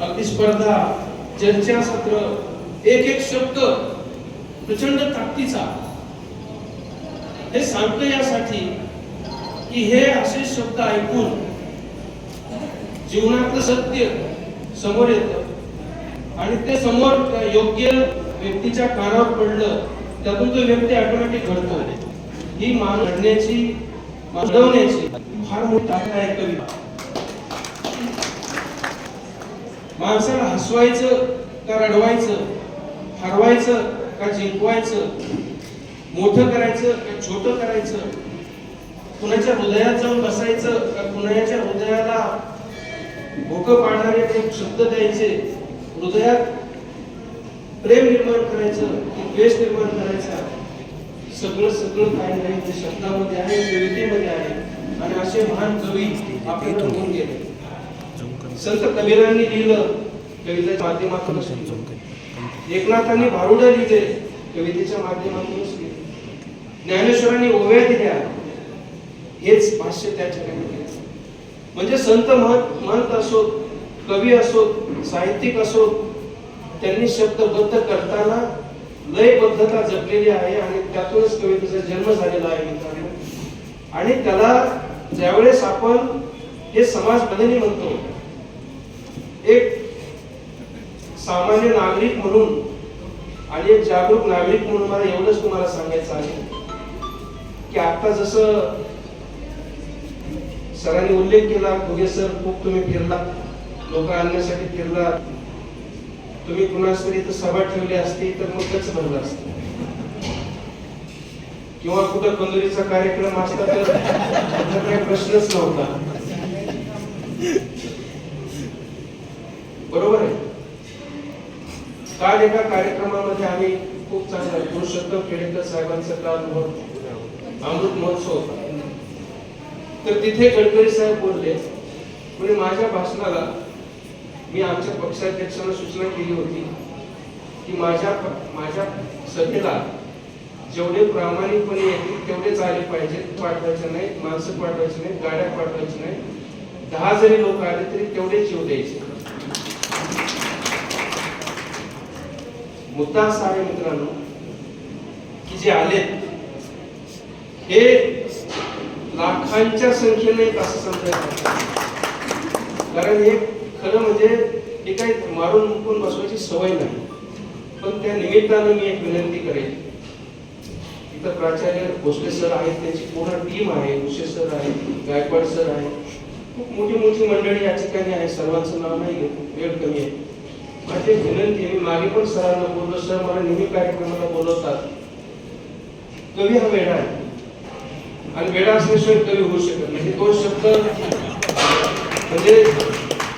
अगदी स्पर्धा चर्चा सत्र एक एक शब्द प्रचंड ताकदीचा. हे सांगतो यासाठी की हे असे शब्द ऐकून जीवनातलं सत्य समोर येतं. आणि ते समोर योग्य व्यक्तीच्या कानावर पडलं त्यातून तो व्यक्ती ऑटोमॅटिक घडतो. ही मान घडण्याची घडवण्याची फार मोठी ताकद आहे कविता माणसाला हसवायचं का रडवायचं हरवायचं का जिंकवायचं मोठं करायचं का छोटं करायचं कुणाच्या हृदयात जाऊन बसायचं का कुणाच्या हृदयाला भोकं पाडणारे एक शब्द द्यायचे हृदयात प्रेम निर्माण करायचं की द्वेष निर्माण करायचा सगळं सगळं काही नाही ते शब्दामध्ये आहे कवितेमध्ये आहे. आणि असे महान कवी आपल्याला होऊन गेले. संत कबीरांनी लिहिलं कवितेच्या माध्यमातून एकनाथांनी भारुड लिहिले कवितेच्या माध्यमातूनच लिहिले ज्ञानेश्वरांनी ओव्या दिल्या हेच भाष्य त्या ठिकाणी म्हणजे संत महंत महंत असोत कवी असोत साहित्यिक असोत त्यांनी शब्दबद्ध करताना लयबद्धता जपलेली आहे आणि त्यातूनच कवितेचा जन्म झालेला आहे आणि त्याला ज्यावेळेस आपण हे समाज बदली म्हणतो एक सामान्य नागरिक म्हणून आणि एक जागरूक नागरिक म्हणून मला एवढंच तुम्हाला सांगायचं आहे की आता जसं सरांनी उल्लेख केला फुगे सर खूप तुम्ही फिरला लोक आणण्यासाठी फिरला. तुम्ही कुणास तरी इथं सभा ठेवली असती तर मग त्याच बनलं असतं. किंवा कुठं कंदुरीचा कार्यक्रम असता तर काही प्रश्नच नव्हता. बरोबर आहे? काल एका कार्यक्रमामध्ये आम्ही खूप चांगला पुरुषोत्तम खेडेकर साहेबांचा काल अमृत महोत्सव होता. तर तिथे गडकरी साहेब बोलले म्हणजे माझ्या भाषणाला मी आमच्या पक्षाध्यक्षांना सूचना केली होती की माझ्या माझ्या सभेला जेवढे प्रामाणिकपणे येतील तेवढेच आले पाहिजेत पाठवायचे नाही माणसं पाठवायचे नाही गाड्या पाठवायचे नाही. दहा जरी लोक आले तरी तेवढेच येऊ द्यायचे. मुद्दा असा आहे मित्रांनो की जे आले हे लाखांच्या संख्येने असं समजा कारण हे खरं म्हणजे हे काही मारून मुकून बसवायची सवय नाही. पण त्या निमित्तानं मी एक विनंती करेन इथं प्राचार्य भोसले सर आहेत त्यांची पूर्ण टीम आहे उशे सर आहेत गायकवाड सर आहेत खूप मोठी मोठी मंडळी या ठिकाणी आहे सर्वांचं नाव नाही घेत वेळ कमी आहे. माझी विनंती मी मागे पण सरांना बोललो सर मला नेहमी कार्यक्रमाला बोलवतात. कवी हा वेळा आहे. आणि वेळा असल्याशिवाय कवी होऊ शकत नाही. हे शब्द म्हणजे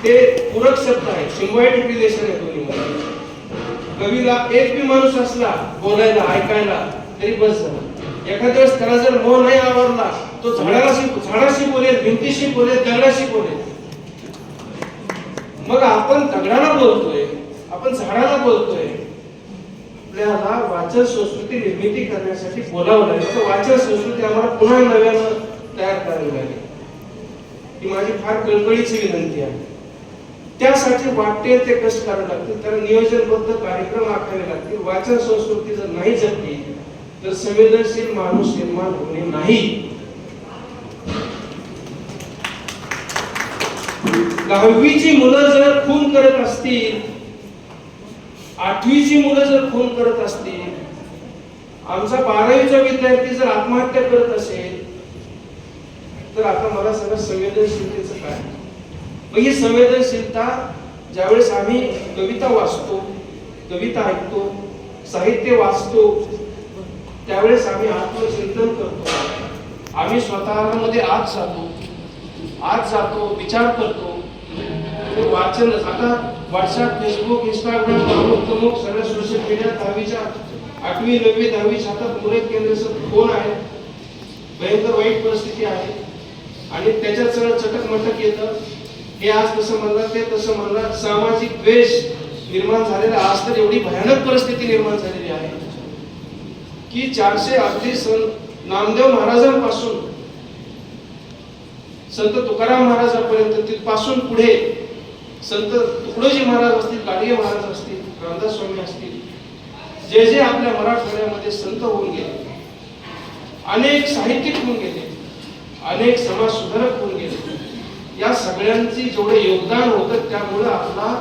ते पूरक शब्द आहे सिम्बायोटिक रिलेशन आहे दोन्ही कवीला एक बी माणूस असला बोलायला ऐकायला तरी बस झालं. एखाद्या वेळेस त्याला जर मोह नाही आवडला तो झाडाशी झाडाशी बोलेल भिंतीशी बोलेल दगडाशी बोलेल. मग आपण दगडाला बोलतोय आपण झाडाला बोलतोय. आपल्याला वाचन संस्कृती निर्मिती करण्यासाठी बोलावं लागेल. तर वाचन संस्कृती आम्हाला पुन्हा नव्यानं तयार करावी लागेल. ही माझी फार कळकळीची विनंती आहे. त्यासाठी वाटते ते कष्ट करावे लागतील? त्याला नियोजनबद्ध कार्यक्रम आखावे लागतील. वाचन संस्कृती जर नाही जपली तर संवेदनशील माणूस निर्माण होणे नाही. दहावीची मुलं जर खून करत असतील आठवीची मुलं जर खून करत असतील आमचा बारावीचा विद्यार्थी जर आत्महत्या करत असेल तर आता मला सगळं संवेदनशीलतेचं काय? मग ही संवेदनशीलता ज्यावेळेस आम्ही कविता वाचतो कविता ऐकतो साहित्य वाचतो त्यावेळेस आम्ही आत्मचिंतन करतो. आम्ही स्वतःमध्ये आत जातो आत जातो विचार करतो. ते वाचन. आता व्हॉट्सअप फेसबुक इंस्टाग्राम प्रमुख प्रमुख सगळ्या सोशल मीडिया दहावीच्या आठवी नववी दहावी हातात मुले केंद्र कोण आहे? भयंकर वाईट परिस्थिती आहे. आणि त्याच्यात सगळं चटक मटक येतं. हे आज तसं म्हणलं ते तसं म्हणलं सामाजिक द्वेष निर्माण झालेला आज तर एवढी भयानक परिस्थिती निर्माण झालेली आहे. की चारशे अगदी सन नामदेव महाराजांपासून संत तुकाराम महाराजांपर्यंत तिथपासून पुढे संत तुकडोजी महाराज असतील गाडगे महाराज असतील रामदास स्वामी असतील जे जे आपल्या मराठवाड्यामध्ये संत होऊन गेले अनेक साहित्यिक होऊन गेले अनेक समाज सुधारक होऊन गेले या सगळ्यांचे जेवढे योगदान होतं त्यामुळं आपला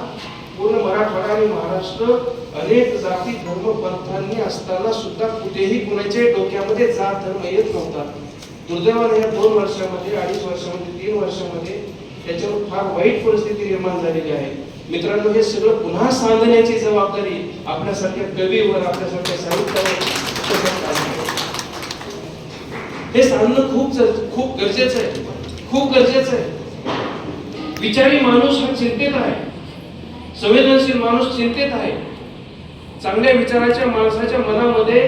पूर्ण मराठवाडा आणि महाराष्ट्र अनेक जाती धर्म पंथांनी असताना सुद्धा कुठेही कुणाच्या डोक्यामध्ये जात धर्म येत नव्हता. दुर्दैवाने या दोन वर्षामध्ये अडीच वर्षामध्ये तीन वर्षामध्ये त्याच्यावर फार वाईट परिस्थिती निर्माण झालेली आहे. मित्रांनो हे सगळं पुन्हा सांगण्याची जबाबदारी आपल्यासारख्या कवीवर आपल्यासारख्या साहित्यावर हे सांगणं खूप खूप गरजेचं आहे. खूप गरजेचं आहे. विचारी माणूस हा चिंतेत आहे. संवेदनशील माणूस चिंतेत आहे. चांगल्या विचाराच्या माणसाच्या मनामध्ये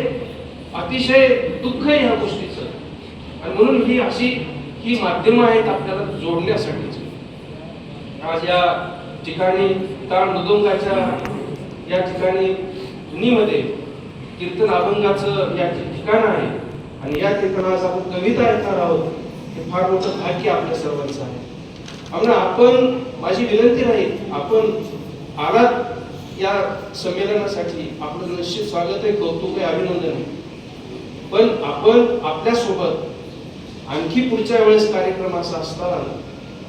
अतिशय दुःख आहे ह्या गोष्टीचं. आणि म्हणून ही अशी ही माध्यमं आहेत आपल्याला जोडण्यासाठी. आज या ठिकाणी ताण मृदुंगाच्या या ठिकाणी धुनीमध्ये कीर्तन अभंगाचं या ठिकाण आहे आणि या ठिकाणी आपण कविता ऐकणार आहोत हे फार मोठं भाग्य आपल्या सर्वांचं आहे. म्हणून आपण माझी विनंती राहील आपण आलात या संमेलनासाठी. आपलं निश्चित स्वागत आहे कौतुक आहे अभिनंदन आहे. पण आपण आपल्यासोबत आणखी पुढच्या वेळेस कार्यक्रम असा असताना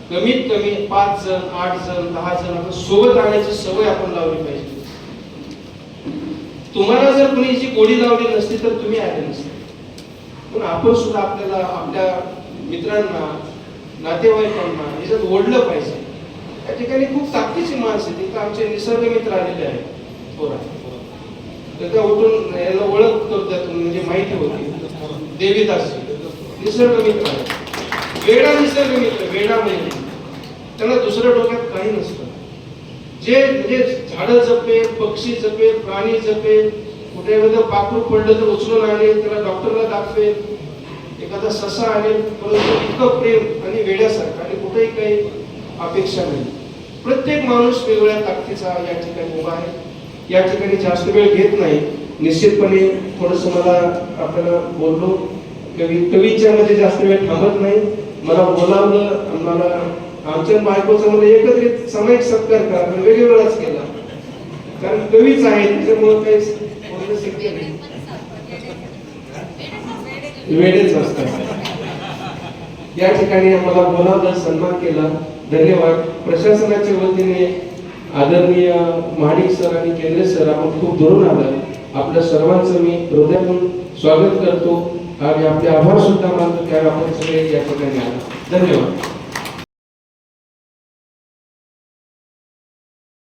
कमीत कमी पाच जण आठ जण दहा जण आपण सोबत राहण्याची सवय आपण लावली पाहिजे. तुम्हाला जर कुणी याची गोडी लावली नसती तर तुम्ही आले नसते. पण आपण सुद्धा आपल्याला आपल्या मित्रांना नातेवाईकांना याच्यात ओढलं पाहिजे. त्या ठिकाणी खूप ताकदीची माणसं तिथं आमचे निसर्ग मित्र आलेले आहेत. थोडा तर त्या उठून याला ओळख करू म्हणजे माहिती होती. देवीदास निसर्ग मित्र वेडा निसर्ग मित्र वेडा म्हणजे त्यांना दुसऱ्या डोक्यात काही नसतं. जे म्हणजे झाडं जपेल पक्षी जपेल प्राणी जपेल कुठे एखादं पाखरू पडलं तर उचलून आणेल त्याला डॉक्टरला दाखवेल एखादा ससा आणेल परंतु इतकं प्रेम आणि वेड्यासारखं आणि कुठेही काही अपेक्षा नाही. प्रत्येक माणूस वेगवेगळ्या ताकदीचा या ठिकाणी उभा आहे. या ठिकाणी जास्त वेळ घेत नाही. निश्चितपणे थोडस मला आपल्याला बोललो. कवी कवीच्या मध्ये जास्त वेळ थांबत नाही. मला बोलावलं मला आमच्या बायकोचा मला एकत्रित सामायिक सत्कार करा पण वेगवेगळाच केला. कारण कवीच आहे त्याच्यामुळे काही बोलणं शक्य नाही. वेळेच असतात. या ठिकाणी आम्हाला बोलावलं सन्मान केला. धन्यवाद. प्रशासनाच्या वतीने आदरणीय महाडिक सर आणि केंद्रे सर आपण खूप दुरून आलं आपल्या सर्वांचं मी हृदयातून स्वागत करतो आणि आपले आभार सुद्धा मानतो की आपण सगळे या ठिकाणी आला धन्यवाद.